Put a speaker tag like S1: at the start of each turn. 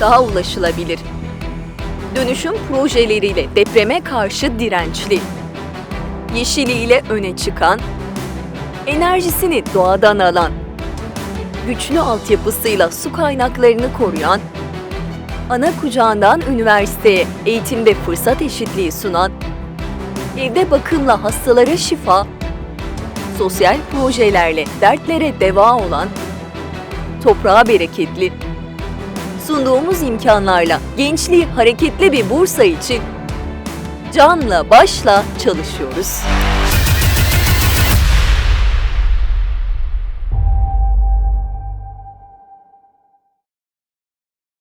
S1: daha ulaşılabilir. Dönüşüm projeleriyle depreme karşı dirençli, yeşiliyle öne çıkan, enerjisini doğadan alan, güçlü altyapısıyla su kaynaklarını koruyan, ana kucağından üniversiteye eğitimde fırsat eşitliği sunan, evde bakımla hastalara şifa, sosyal projelerle dertlere deva olan, toprağa bereketli, sunduğumuz imkanlarla gençliği hareketli bir Bursa için canla başla çalışıyoruz.